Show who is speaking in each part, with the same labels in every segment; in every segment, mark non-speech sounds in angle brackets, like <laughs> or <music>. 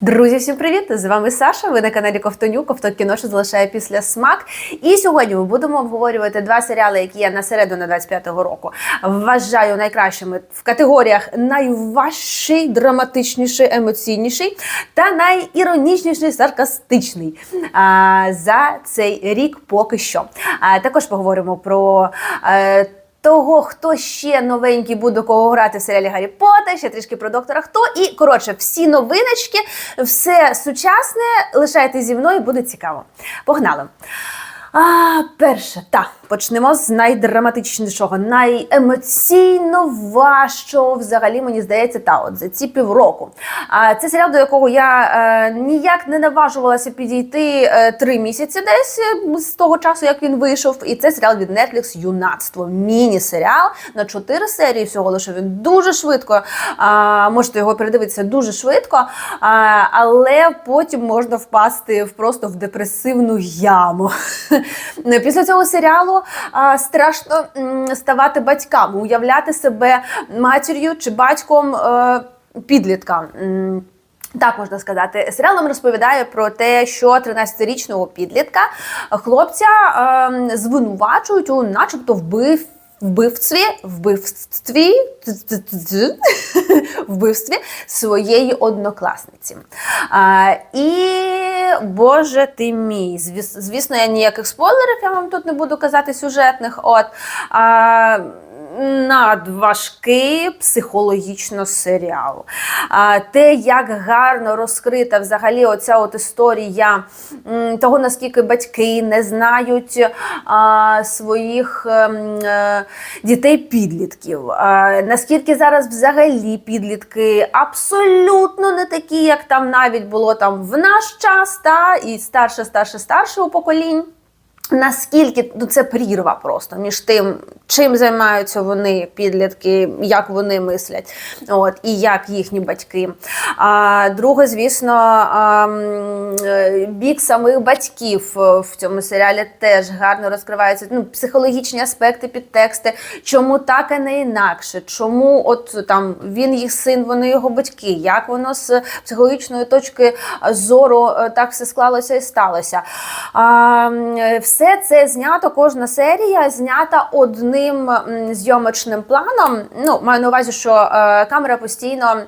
Speaker 1: Друзі, всім привіт! З вами Саша. Ви на каналі Ковтоню. Ковток кіно, що залишає після смак. І сьогодні ми будемо обговорювати два серіали, які я на середину 25-го року вважаю найкращими в категоріях найважчий, драматичніший, емоційніший та найіронічніший, саркастичний а, за цей рік поки що. А, також поговоримо про. е, того, хто ще новенький буде кого грати в серіалі Гаррі Поттер, ще трішки про доктора Хто. І коротше, всі новиночки, все сучасне. Лишайте зі мною, буде цікаво. Погнали! А, перше, так, почнемо з найдраматичнішого, найемоційно важчого, взагалі, мені здається, та от за ці півроку. А, це серіал, до якого я е, ніяк не наважувалася підійти е, три місяці десь е, з того часу, як він вийшов. І це серіал від Netflix Юнацтво. Міні-серіал на чотири серії всього лише він дуже швидко. А, можете його передивитися дуже швидко, а, але потім можна впасти просто в депресивну яму. <laughs> Після цього серіалу а, страшно м, ставати батьками, уявляти себе матір'ю чи батьком е, підлітка. Так можна сказати, серіал нам розповідає про те, що 13-річного підлітка хлопця е, звинувачують у, начебто, вбив. Вбивстві, вбивстві, вбивстві своєї однокласниці. А, і Боже ти мій. Звіс- Звісно, я ніяких спойлерів я вам тут не буду казати сюжетних. От. А, Надважкий психологічно серіал. А, те, як гарно розкрита взагалі оця от історія того, наскільки батьки не знають а, своїх ем, е, дітей-підлітків. Наскільки зараз взагалі підлітки абсолютно не такі, як там навіть було там в наш час, та, і старше, старше, старшого поколінь. Наскільки ну, це прірва просто між тим, чим займаються вони, підлітки, як вони мислять, от і як їхні батьки. А друге, звісно, а, е, бік самих батьків е, в цьому серіалі теж гарно розкриваються. Ну, психологічні аспекти, підтексти, чому так, а не інакше, чому от там він їх син, вони його батьки, як воно з психологічної точки зору е, так все склалося і сталося. А, все це знято, кожна серія знята одним зйомочним планом. Ну, маю на увазі, що е, камера постійно.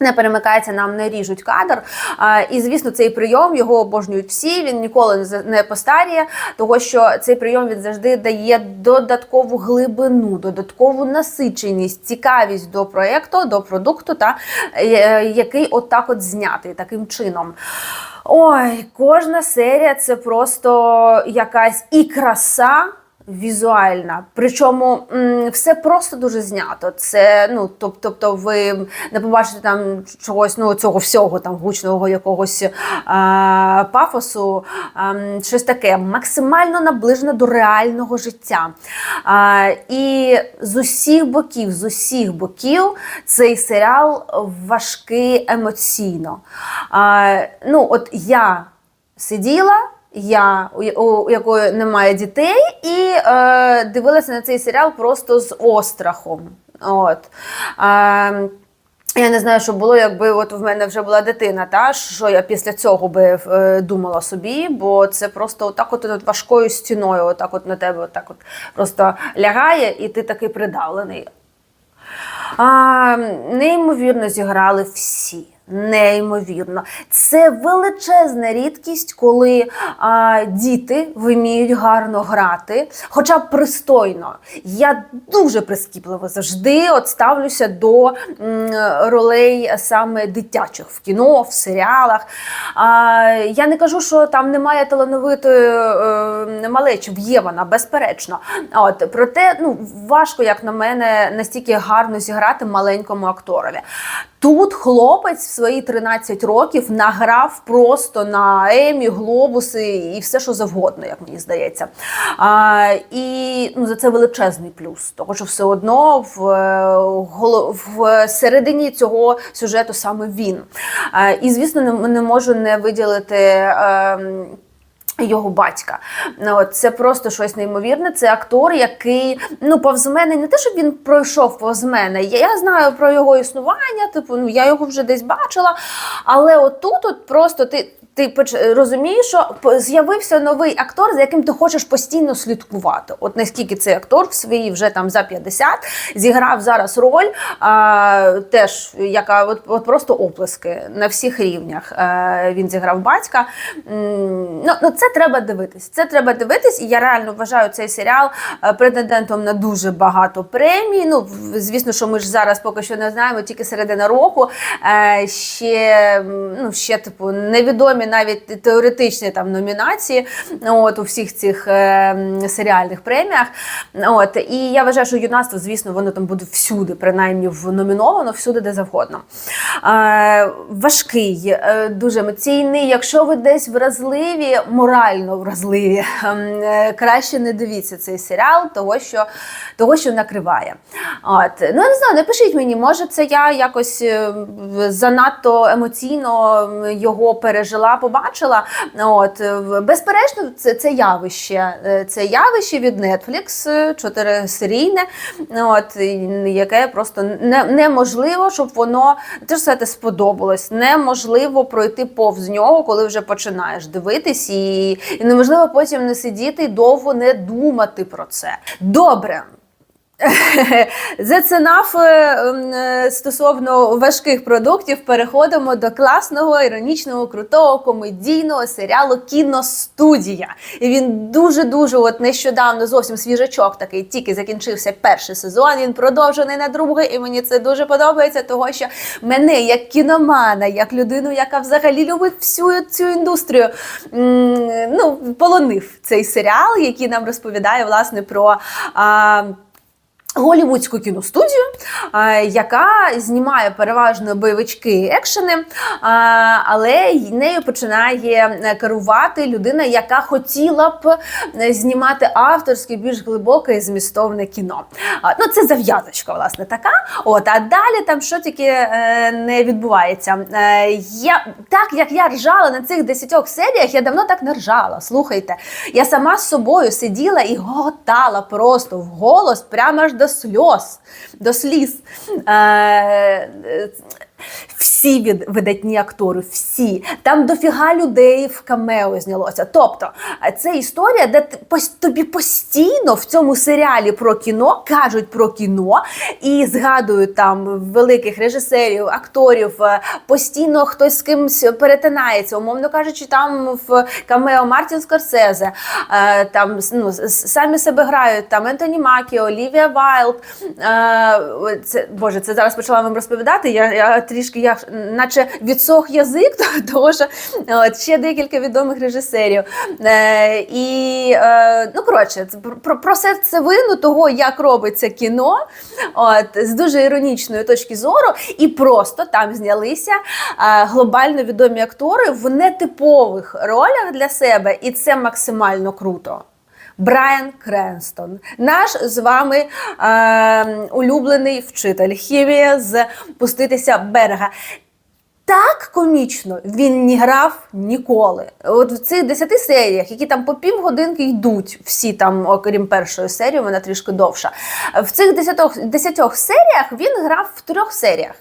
Speaker 1: Не перемикається, нам не ріжуть кадр. А, і звісно, цей прийом його обожнюють всі. Він ніколи не постаріє, тому що цей прийом він завжди дає додаткову глибину, додаткову насиченість, цікавість до проєкту, до продукту, та е, який отак от знятий таким чином. Ой, кожна серія це просто якась і краса. Візуальна, причому все просто дуже знято. Це ну, тоб- тобто, ви не побачите там чогось, ну цього всього там гучного якогось а, пафосу, а, щось таке максимально наближено до реального життя. А, і з усіх боків, з усіх боків цей серіал важкий емоційно. А, ну, от я сиділа. Я, у, якої немає дітей, і е, дивилася на цей серіал просто з острахом. От. Е, я не знаю, що було, якби от в мене вже була дитина, та що я після цього би е, думала собі, бо це просто отак от над важкою стіною, отак от на тебе, отак от просто лягає, і ти такий придавлений. А, неймовірно зіграли всі. Неймовірно, це величезна рідкість, коли а, діти вміють гарно грати, хоча б пристойно. Я дуже прискіпливо завжди от ставлюся до м, ролей саме дитячих в кіно, в серіалах. А, я не кажу, що там немає талановитої е, малечі, є вона, безперечно. От, проте ну, важко, як на мене, настільки гарно зіграти маленькому акторові. Тут хлопець в свої 13 років награв просто на Емі, глобуси і все, що завгодно, як мені здається. А, і ну, за це величезний плюс, тому що все одно в, в середині цього сюжету саме він. А, і звісно, не, не можу не виділити. ем, Його батька. Ну, Це просто щось неймовірне. Це актор, який ну повз мене не те, щоб він пройшов повз мене. Я, я знаю про його існування, типу, ну я його вже десь бачила. Але отут от просто ти. Ти розумієш, що з'явився новий актор, за яким ти хочеш постійно слідкувати. От наскільки цей актор в своїй вже там за 50 зіграв зараз роль, а, теж яка от, от просто оплески на всіх рівнях. Е, він зіграв батька. Ну, ну це треба дивитись. Це треба дивитись, і я реально вважаю цей серіал е, претендентом на дуже багато премій. Ну, звісно, що ми ж зараз поки що не знаємо, тільки середина року. Е, ще, ну, ще типу, невідомі навіть теоретичні там номінації ну, от, у всіх цих е, серіальних преміях. От, і я вважаю, що юнацтво, звісно, воно там буде всюди, принаймні номіновано, всюди, де завгодно. Важкий, дуже емоційний. Якщо ви десь вразливі, морально вразливі, ем, е, краще не дивіться цей серіал, того що, того, що накриває. От. Ну, я не знаю, напишіть мені, може, це я якось е, занадто емоційно його пережила, побачила. От. Безперечно, це, це явище. Е, Це явище від Netflix, чотирисерійне, от, яке просто не, неможливо, щоб воно теж сподобалось. Неможливо пройти повз нього, коли вже починаєш дивитись, і, і неможливо потім не сидіти і довго не думати про це. Добре. <laughs> Зацінав стосовно важких продуктів. Переходимо до класного, іронічного, крутого комедійного серіалу Кіностудія. І він дуже дуже от нещодавно зовсім свіжачок такий, тільки закінчився перший сезон. Він продовжений на другий, і мені це дуже подобається, того що мене як кіномана, як людину, яка взагалі любить всю цю індустрію, ну полонив цей серіал, який нам розповідає власне про. А, Голівудську кіностудію, яка знімає переважно бойовички екшени, але нею починає е, керувати людина, яка хотіла б е, знімати авторське, більш глибоке і змістовне кіно. Ну, це зав'язочка, власне, така. От, а далі там що тільки е, не відбувається. Я, так як я ржала на цих десятьох серіях, я давно так не ржала. Слухайте, я сама з собою сиділа і гоготала просто в голос, прямо аж до сльоз, до сліз. Всі від, видатні актори, всі. Там дофіга людей в камео знялося. Тобто, е, це історія, де тобі постійно в цьому серіалі про кіно кажуть про кіно і згадують там великих режисерів, акторів. е, Постійно хтось з кимось перетинається. Умовно кажучи, там в камео Мартін Скорсезе, е, там ну, самі себе грають там Ентоні Макі, Олівія Вайлд. Це Боже, це зараз почала вам розповідати. Я, я трішки я наче відсох язик, <laughs> того що от, ще декілька відомих режисерів. Е, і е, ну коротше, про, про серцевину того, як робиться кіно, от, з дуже іронічної точки зору, і просто там знялися е, глобально відомі актори в нетипових ролях для себе, і це максимально круто. Брайан Кренстон, наш з вами е, улюблений вчитель хімії з пуститися берега. Так комічно він не грав ніколи. От в цих 10 серіях, які там по півгодинки йдуть, всі там, окрім першої серії, вона трішки довша. В цих 10, 10 серіях він грав в трьох серіях.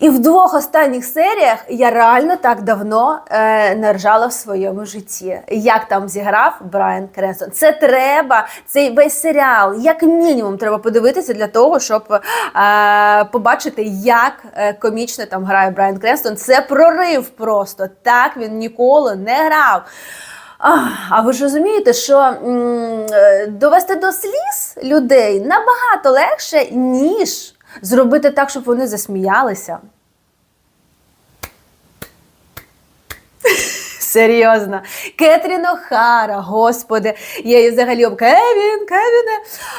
Speaker 1: І в двох останніх серіях я реально так давно е, не в своєму житті. Як там зіграв Брайан Кренстон. Це треба, цей весь серіал, як мінімум, треба подивитися для того, щоб е, побачити, як е, комічно там грає Брайан Кренстон. Це прорив просто. Так він ніколи не грав. А ви ж розумієте, що м, е, довести до сліз людей набагато легше, ніж зробити так, щоб вони засміялися. Серйозно. Кетрін Охара, господи, я її взагалі Кевін, Кевіне,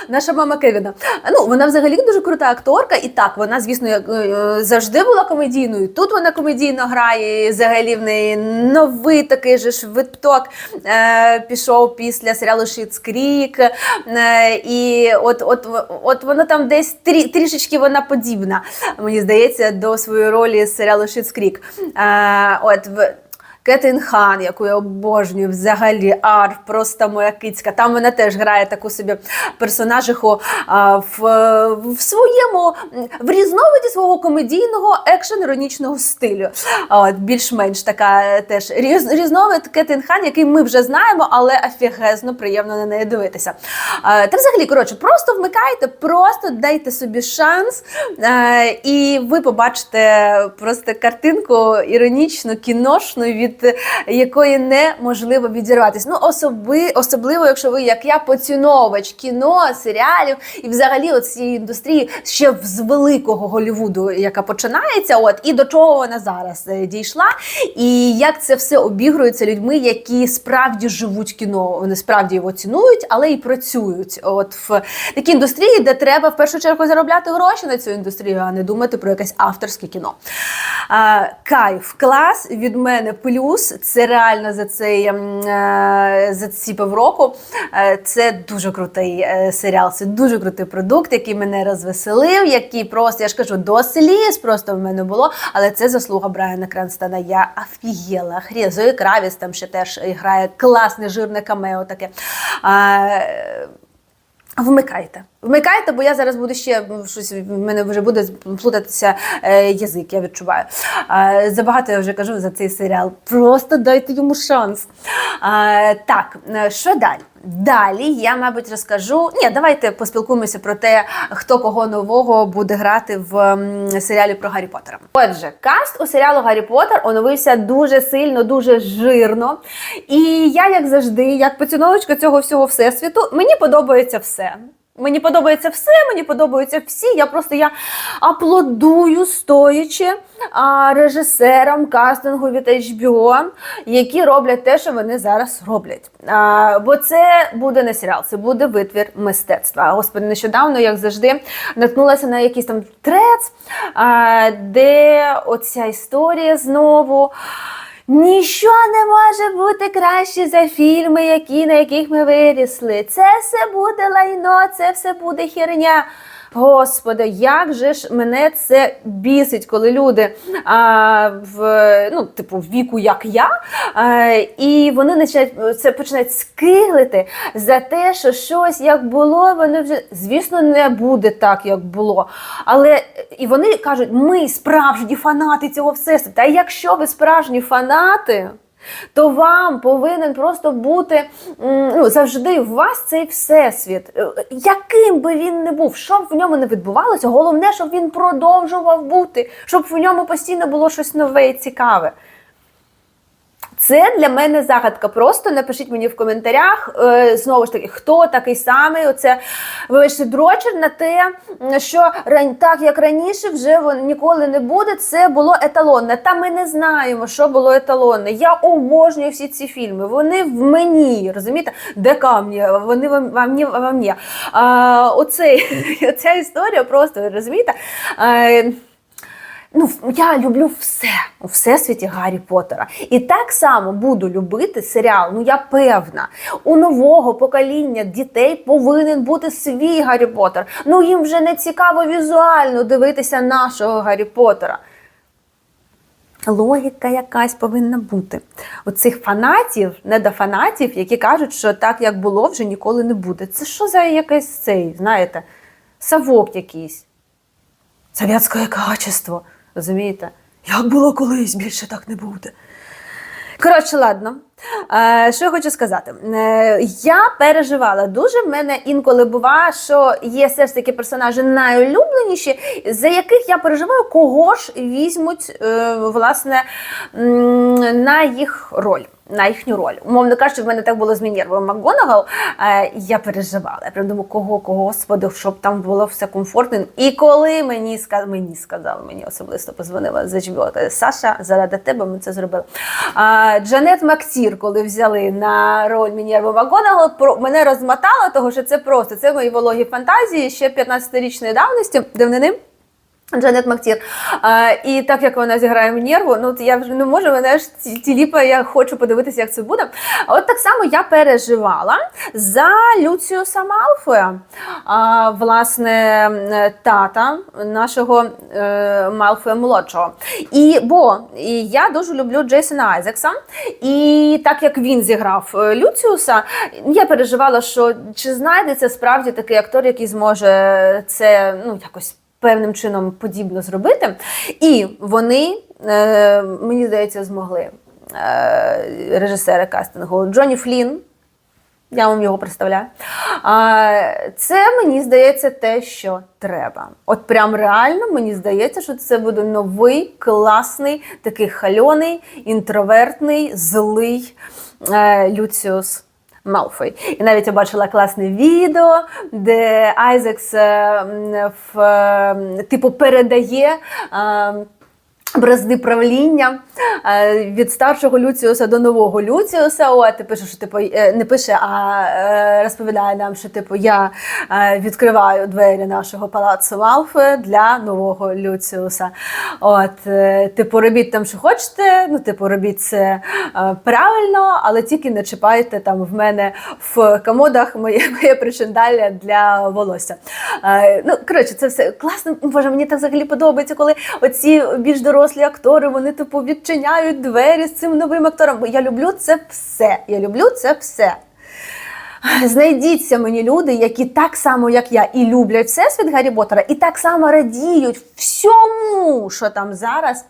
Speaker 1: наша мама Кевіна. Ну, вона взагалі дуже крута акторка, і так, вона, звісно, як, е, завжди була комедійною. Тут вона комедійно грає, і взагалі в неї новий такий же ж виток е, пішов після серіалу Шіц Крік. Е, і от, от, от вона там десь трі, трішечки вона подібна, мені здається, до своєї ролі з серіалу Шіц Крік. Е, от, в- Кетин Хан, яку я обожнюю, взагалі Арф, просто моя кицька. Там вона теж грає таку собі персонажиху а, в, в своєму в різновиді свого комедійного екшен-іронічного стилю. От, більш-менш така теж різ, різновид Кетин Хан, який ми вже знаємо, але офігезно приємно на неї дивитися. А, Та взагалі, коротше, просто вмикайте, просто дайте собі шанс, е, і ви побачите просто картинку іронічну, кіношну, від якої неможливо відірватися. Ну, особи, особливо, якщо ви, як я, поціновувач кіно, серіалів і взагалі от цієї індустрії ще з великого Голлівуду, яка починається, от і до чого вона зараз е, дійшла, і як це все обігрується людьми, які справді живуть кіно. Вони справді його цінують, але і працюють. От в такій індустрії, де треба в першу чергу заробляти гроші на цю індустрію, а не думати про якесь авторське кіно. А, кайф, клас від мене плюс. Це реально за цей ем, е, за ці півроку. е, Це дуже крутий е, серіал. Це дуже крутий продукт, який мене розвеселив, який просто я ж кажу, до сліз просто в мене було. Але це заслуга Брайана Кранстона. Я офігела. Хрі Зої Кравіс там ще теж грає класне жирне камео таке. Вмикайте. Вмикайте, бо я зараз буду ще ну, щось в мене вже буде плутатися е, язик, я відчуваю. Е, забагато я вже кажу за цей серіал. Просто дайте йому шанс. Е, так, що далі? Далі я, мабуть, розкажу. Ні, давайте поспілкуємося про те, хто кого нового буде грати в серіалі про Гаррі Поттера. Отже, каст у серіалу Гаррі Поттер оновився дуже сильно, дуже жирно. І я, як завжди, як поціновочка цього всього всесвіту, мені подобається все. Мені подобається все, мені подобаються всі. Я просто я аплодую стоячи а, режисерам кастингу від HBO, які роблять те, що вони зараз роблять. А, бо це буде не серіал, це буде витвір мистецтва. Господи, нещодавно, як завжди, наткнулася на якийсь там трец, а, де оця історія знову. Ніщо не може бути краще за фільми, які, на яких ми вирісли. Це все буде лайно, це все буде херня. Господи, як же ж мене це бісить, коли люди а, в ну, типу, віку, як я, а, і вони починають це починають скиглити за те, що щось як було, вони вже звісно не буде так, як було. Але і вони кажуть, ми справжні фанати цього всесвіту. Та якщо ви справжні фанати. То вам повинен просто бути ну, завжди у вас цей всесвіт. Е, Яким би він не був, що б в ньому не відбувалося, головне, щоб він продовжував бути, щоб в ньому постійно було щось нове і цікаве. Це для мене загадка. Просто напишіть мені в коментарях е, знову ж таки, хто такий самий. Оце вибачте, дрочер на те, що ран- так як раніше вже вон ніколи не буде. Це було еталонне. Та ми не знаємо, що було еталонне. Я обожнюю всі ці фільми. Вони в мені, розумієте, де камні, вони вам вам ні вам ні. А, оцей, <laughs> оця історія просто розумієте. Е, Ну, я люблю все у всесвіті Гаррі Поттера. І так само буду любити серіал. Ну я певна, у нового покоління дітей повинен бути свій Гаррі Поттер. Ну їм вже не цікаво візуально дивитися нашого Гаррі Поттера. Логіка якась повинна бути. Оцих фанатів, недофанатів, які кажуть, що так як було, вже ніколи не буде. Це що за якийсь цей, знаєте, савок якийсь. Совєтське качество. Розумієте? Як було колись, більше так не буде. Коротше, ладно. Е, що я хочу сказати? Е, я переживала дуже. В мене інколи бува, що є все ж таки персонажі найулюбленіші, за яких я переживаю, кого ж візьмуть е, власне на їх роль. На їхню роль. Умовно кажучи, в мене так було з Мінєрвою Макгонагал. Я переживала. Я прям думаю, кого, кого, господи, щоб там було все комфортно. І коли мені сказали, мені сказали, мені особисто позвонила з Саша, заради тебе ми це зробили. Джанет Максір, коли взяли на роль Мінєрви Макгонагал, про мене розмотало, того що це просто це мої вологі фантазії ще 15-річної давності, давнини. Джанет Мактір. А, і так як вона зіграє Мінєрву, ну я вже не можу, мене ж ті- тіліпа, я хочу подивитися, як це буде. От так само я переживала за Люціуса Малфоя, а, власне, тата нашого е, Малфоя молодшого. І бо і я дуже люблю Джейсона Айзекса, і так як він зіграв е, Люціуса, я переживала, що чи знайдеться справді такий актор, який зможе це ну якось певним чином подібно зробити. І вони, е, мені здається, змогли. Е, режисери кастингу Джонні Флін. Я вам його представляю. А, це мені здається те, що треба. От прям реально мені здається, що це буде новий, класний, такий хальоний, інтровертний, злий е, Люціус Малфой. І навіть я бачила класне відео, де Айзекс е, в, е, типу передає. Бразди правління е, від старшого Люціуса до нового Люціуса. І пише, що типу е, не пише, а е, розповідає нам, що типу я відкриваю двері нашого палацу Малфи для нового Люціуса. От, типу, робіть там, що хочете. Ну, типу, робіть це правильно, але тільки не чіпайте там в мене в комодах моє, <laughs> моє причиндалля для волосся. Ну, коротше, це все класно. Боже, мені так взагалі подобається, коли оці більш дорослі актори, вони типу відчиняють двері з цим новим актором. Я люблю це все. Я люблю це все. Знайдіться мені люди, які так само, як я, і люблять всесвіт Гаррі Поттера, і так само радіють всьому, що там зараз.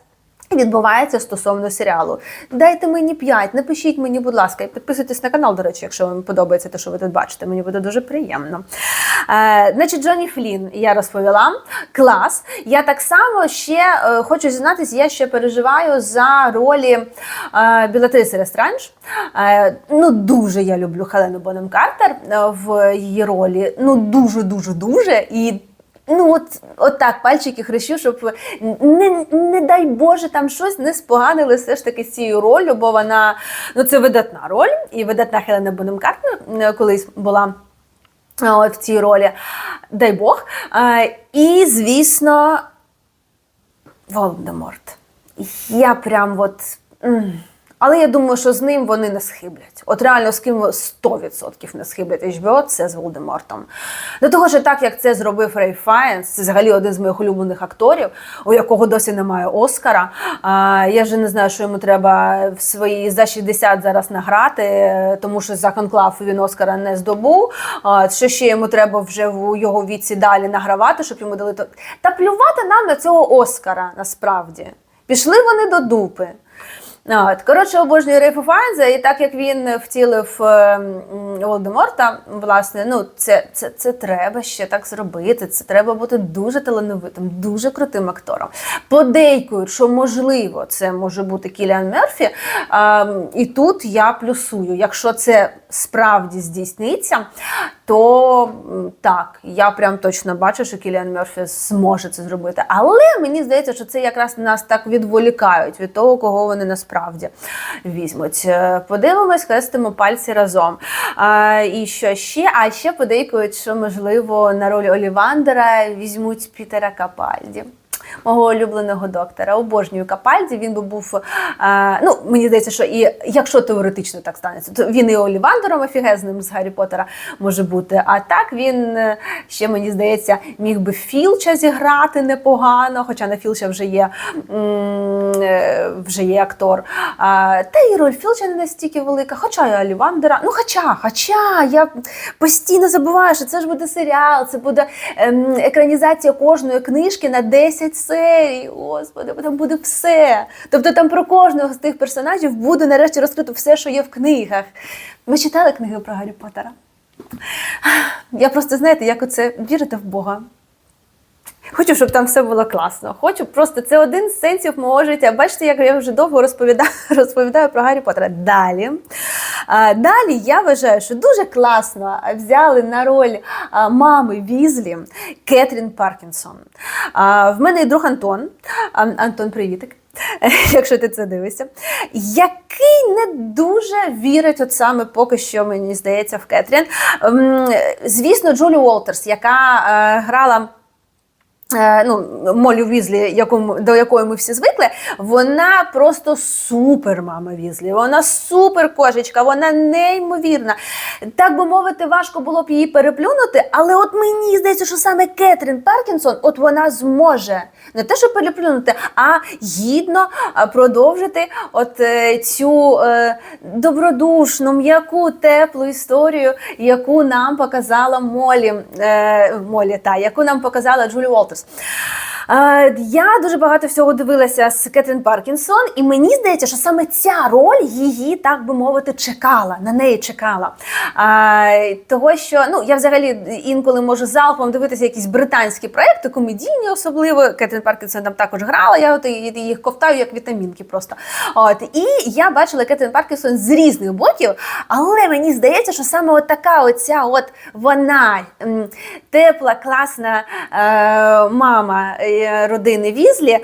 Speaker 1: Відбувається стосовно серіалу. Дайте мені 5, напишіть мені, будь ласка, і підписуйтесь на канал, до речі, якщо вам подобається те, що ви тут бачите. Мені буде дуже приємно. Е, значить, Джонні Флін я розповіла. Клас. Я так само ще е, хочу зізнатися, я ще переживаю за ролі е, Білатриси Рестранж. Е, ну, дуже я люблю Хелену Бонем Картер е, в її ролі. Ну, дуже, дуже, дуже. І Ну, от, от так, пальчики хрещу, щоб не, не дай Боже там щось не споганили все ж таки цією ролью, бо вона ну це видатна роль, і видатна Хелена Бонем Картер е, колись була. е, От в цій ролі, дай Бог. Е, І, звісно, Волдеморт. Я прям от. Але я думаю, що з ним вони не схиблять. От реально з ким 100% не схиблять HBO, це з Волдемортом. До того ж, так як це зробив Рей Фаєнс, це взагалі один з моїх улюблених акторів, у якого досі немає Оскара. А, я вже не знаю, що йому треба в свої за 60 зараз награти, тому що за конклав він Оскара не здобув. А, що ще йому треба вже в його віці далі награвати, щоб йому дали то. Та плювати нам на цього Оскара насправді. Пішли вони до дупи. От, коротше, обожнюю Рейфа Файнза, і так як він втілив е, Волдеморта, власне, ну це, це, це треба ще так зробити. Це треба бути дуже талановитим, дуже крутим актором. Подейкують, що можливо це може бути Кіліан Мерфі. А, і тут я плюсую. Якщо це справді здійсниться, то так, я прям точно бачу, що Кіліан Мерфі зможе це зробити. Але мені здається, що це якраз нас так відволікають від того, кого вони насправді візьмуть. Е, Подивимось, хрестимо пальці разом. А, і що ще? А ще подейкують, що можливо на роль Олівандера візьмуть Пітера Капальді. Мого улюбленого доктора. Обожнюю Капальді. Він би був. Е, ну, мені здається, що і якщо теоретично так станеться, то він і Олівандером офігезним з Гаррі Поттера може бути. А так він е, ще мені здається міг би Філча зіграти непогано, хоча на Філча вже є е, вже є актор. А, та і роль Філча не настільки велика, хоча і Олівандера. Ну, хоча, хоча я постійно забуваю, що це ж буде серіал, це буде ем, екранізація кожної книжки на 10 серій. Господи, бо там буде все. Тобто там про кожного з тих персонажів буде нарешті розкрито все, що є в книгах. Ми читали книги про Гаррі Поттера. Я просто, знаєте, як оце вірите в Бога. Хочу, щоб там все було класно. Хочу просто це один з сенсів мого життя. Бачите, як я вже довго розповідаю, <laughs> розповідаю про Гаррі Поттера. Далі. Далі я вважаю, що дуже класно взяли на роль мами Візлі Кетрін Паркінсон. В мене є друг Антон. Антон, привітик. <laughs> Якщо ти це дивишся, який не дуже вірить, от саме поки що мені здається, в Кетрін. Звісно, Джулі Уолтерс, яка е, грала Ну, Молі Візлі, якому, до якої ми всі звикли, вона просто супер мама Візлі. Вона супер кошечка, вона неймовірна. Так би мовити, важко було б її переплюнути, але от мені здається, що саме Кетрін Паркінсон, от вона зможе не те, що переплюнути, а гідно продовжити от е, цю е, добродушну, м'яку, теплу історію, яку нам показала Молі, е, Молі та, яку нам показала Джулі Уолтерс. Е, Я дуже багато всього дивилася з Кетрін Паркінсон, і мені здається, що саме ця роль її, так би мовити, чекала, на неї чекала. А, того, що ну я взагалі інколи можу залпом дивитися якісь британські проекти, комедійні, особливо Кетрін Паркінсон там також грала. Я от їх ковтаю як вітамінки просто. От і я бачила Кетрін Паркінсон з різних боків, але мені здається, що саме от така оця от вона тепла, класна е, мама е, родини Візлі.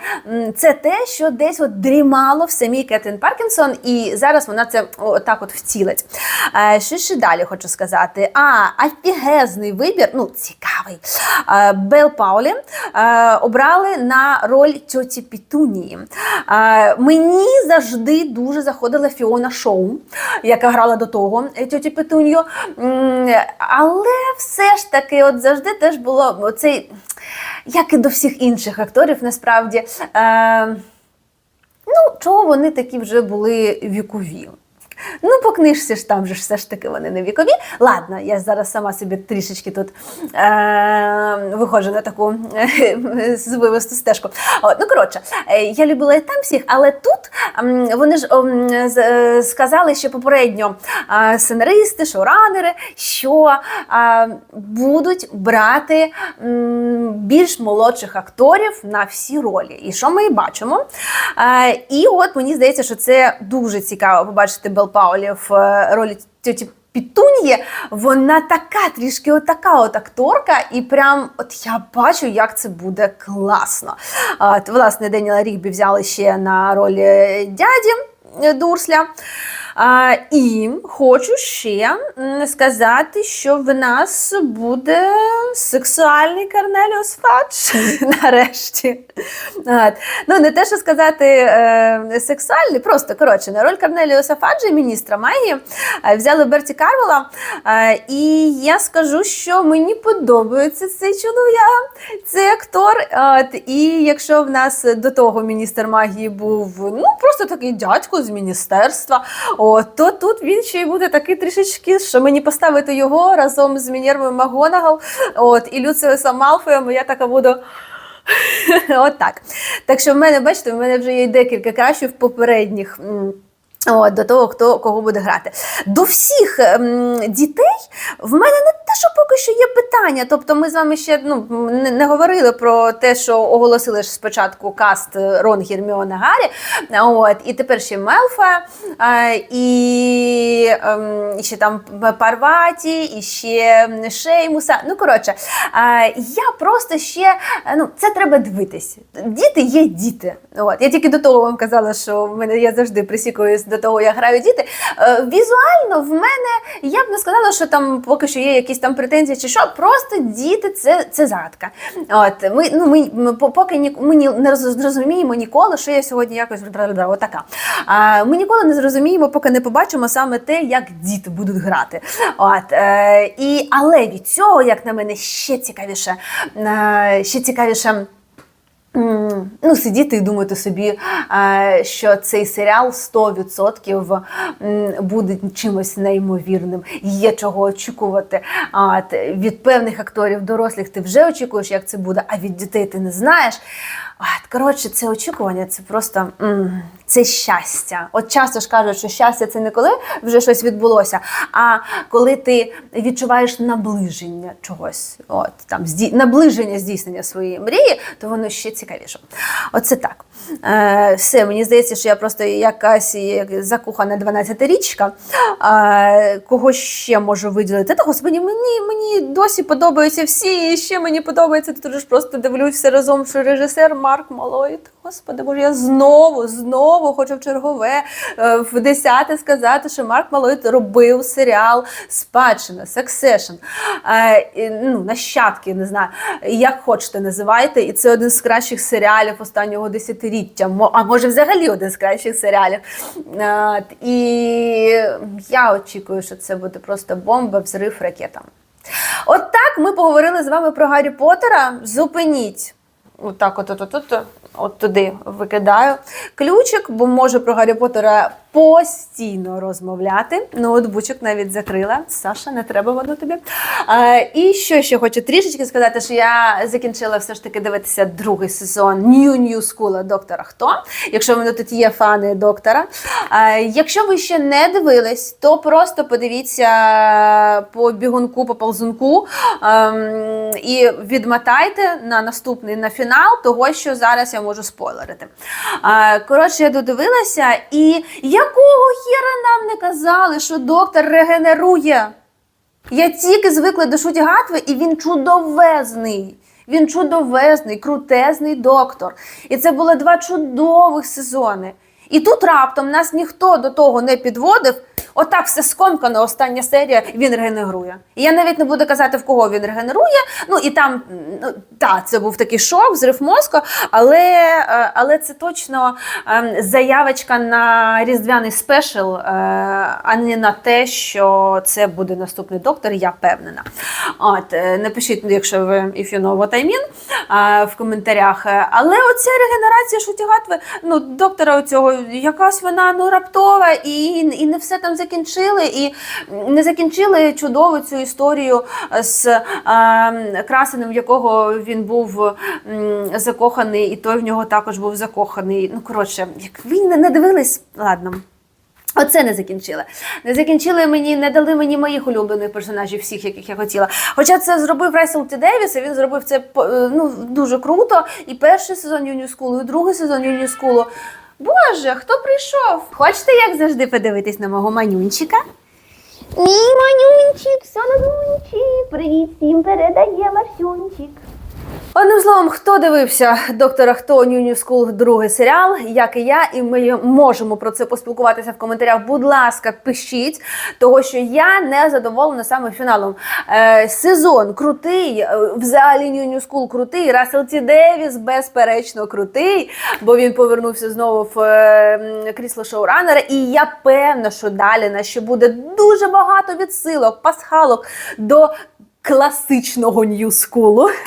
Speaker 1: Це те, що десь от дрімало в самій Кетрін Паркінсон, і зараз вона це отак от вцілить. Е, Що ще далі хочу сказати? А, офігезний вибір, ну цікавий. Е, Бел Паулі е, обрали на роль тьоті Пітунії. Е, Мені завжди дуже заходила Фіона Шоу, яка грала до того е, тьоті Петунью. Але все ж таки, от завжди теж було оцей, як і до всіх інших акторів, насправді. Е, Ну, чого вони такі вже були вікові? Ну, по книжці ж там же все ж таки вони не вікові. Ладно, я зараз сама собі трішечки тут е- виходжу на таку е- звивисту стежку. От, ну, коротше, е, я любила і там всіх, але тут вони ж е, сказали ще попередньо сценаристи, шоуранери, що будуть брати більш молодших акторів на всі ролі. І що ми і бачимо? І от мені здається, що це дуже цікаво побачити Бел Паулі в е, ролі тьоті Пітуньє, вона така трішки отака от акторка, і прям от я бачу, як це буде класно. От, власне, Деніла Рігбі взяли ще на роль е, дяді Дурсля. І хочу ще сказати, що в нас буде сексуальний Корнеліус Фадж <laughs> нарешті. Ну, не те, що сказати е, сексуальний, просто коротше, на роль Корнеліуса Фаджа, міністра магії, е, взяли Берті Карвела. Е, і я скажу, що мені подобається цей чолов'я, цей актор. І якщо в нас до того міністр магії був ну, просто такий дядько з міністерства, от, то тут він ще й буде такий трішечки, що мені поставити його разом з Мінєрвою Магонагал от, і Люціусом Малфоєм, я така буду. <laughs> От так. Так що в мене, бачите, в мене вже є декілька кращих попередніх. От, до того, хто кого буде грати. До всіх м, дітей в мене не що поки що є питання. Тобто, ми з вами ще ну, не, не говорили про те, що оголосили ж спочатку каст Рон Герміона Гаррі. От, і тепер ще Мелфа, е, і ем, ще там Парваті, і ще Шеймуса. Ну, коротше, е, я просто ще е, ну, це треба дивитись. Діти є діти. От. Я тільки до того вам казала, що в мене я завжди присікуюсь до того, як граю діти. Візуально в мене я б не сказала, що там поки що є якісь там претензії чи що. Просто діти це, це загадка. От ми, ну, ми, ми поки ні, ми не зрозуміємо ніколи, що я сьогодні якось отака. А, ми ніколи не зрозуміємо, поки не побачимо саме те, як діти будуть грати. От, е, і, але від цього, як на мене, ще цікавіше, е, ще цікавіше. Ну, сидіти і думати собі, е, що цей серіал 100% буде чимось неймовірним. Є чого очікувати. Від певних акторів дорослих ти вже очікуєш, як це буде, а від дітей ти не знаєш. От, коротше, це очікування, це просто це щастя. От часто ж кажуть, що щастя це не коли вже щось відбулося, а коли ти відчуваєш наближення чогось, от там наближення здійснення своєї мрії, то воно ще цікавіше. Цікавіше. Оце так. Е, все, мені здається, що я просто якась як закохана 12-річка. Е, кого ще можу виділити? Та господи, мені, мені досі подобаються всі, і ще мені подобається. Тут ж просто дивлюсь все разом, що режисер Марк Малойт. Господи, боже, я знову, знову хочу в чергове е, в десяте сказати, що Марк Малойт робив серіал Спадщина, е, ну, нащадки, не знаю, як хочете називайте. І це один з кращих серіалів останнього десятиріття, а може взагалі один з кращих серіалів. Е, І я очікую, що це буде просто бомба, взрив ракета. От так ми поговорили з вами про Гаррі Поттера. Зупиніть. Отак, от, от, от, от, от туди викидаю ключик, бо може про Гаррі Поттера постійно розмовляти. Ноутбучок навіть закрила. Саша, не треба воно тобі. Е, і що ще хочу трішечки сказати, що я закінчила все ж таки дивитися другий сезон New New School доктора Хто. Якщо в мене тут є фани доктора. Е, якщо ви ще не дивились, то просто подивіться по бігунку, по ползунку ем, і відмотайте на наступний на фінал того, що зараз я можу спойлерити. Е, коротше, я додивилася, і якого хіра нам не казали, що доктор регенерує? Я тільки звикла до Шуті Гатви, і він чудовезний. Він чудовезний, крутезний доктор. І це були два чудових сезони. І тут раптом нас ніхто до того не підводив. Отак все скомкано, остання серія, він регенерує. І я навіть не буду казати, в кого він регенерує. Ну і там, ну, та, це був такий шок, зрив мозку, але, е, але це точно ем, заявочка на різдвяний спешл, е, а не на те, що це буде наступний доктор, я впевнена. От, е, напишіть, якщо ви if you know what I mean, в коментарях. Але оця регенерація шутігатви, ну, доктора цього, якась вона ну, раптова, і, і не все там закінчили, і не закінчили чудову цю історію з е, красеним, в якого він був закоханий, і той в нього також був закоханий. Ну, коротше, як ви не, дивились, ладно. Оце не закінчили. Не закінчили мені, не дали мені моїх улюблених персонажів, всіх, яких я хотіла. Хоча це зробив Райсел Ті Девіс, і він зробив це е, ну, дуже круто. І перший сезон Юні Скулу, і другий сезон Юні Скулу. Боже, хто прийшов? Хочете, як завжди, подивитись на мого манюнчика? Мій манюнчик, соногунчик, привіт всім передає Марсюнчик. Одним словом, хто дивився доктора Хто New School другий серіал, як і я, і ми можемо про це поспілкуватися в коментарях. Будь ласка, пишіть, того що я не задоволена саме фіналом. Е, сезон крутий, е, взагалі New School крутий. Рассел Ті Девіс безперечно крутий, бо він повернувся знову в е, крісло шоуранера. І я певна, що далі на ще буде дуже багато відсилок, пасхалок до класичного School. <laughs>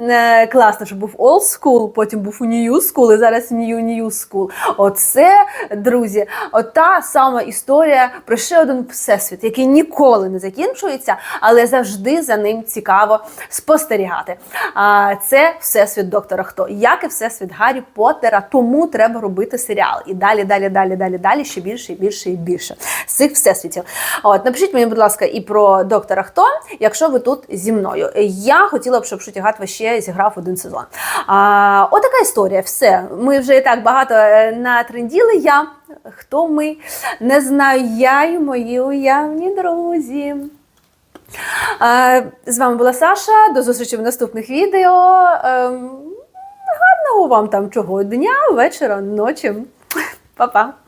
Speaker 1: Е, Класно, що був Old School, потім був New School, і зараз New New School. Оце, друзі, ота сама історія про ще один всесвіт, який ніколи не закінчується, але завжди за ним цікаво спостерігати. А, Це всесвіт доктора Хто, як і всесвіт Гаррі Поттера, тому треба робити серіал. І далі, далі, далі, далі, далі, ще більше і більше і більше з цих всесвітів. От, напишіть мені, будь ласка, і про доктора Хто, якщо ви тут зі мною. Я хотіла б, щоб Шуті Гатва ще зіграв один сезон. А, отака історія. Все. Ми вже і так багато е, натренділи. Я хто ми? Не знаю я і мої уявні друзі. А, з вами була Саша. До зустрічі в наступних відео. Ем, гарного вам там чого дня, вечора, ночі. Па-па.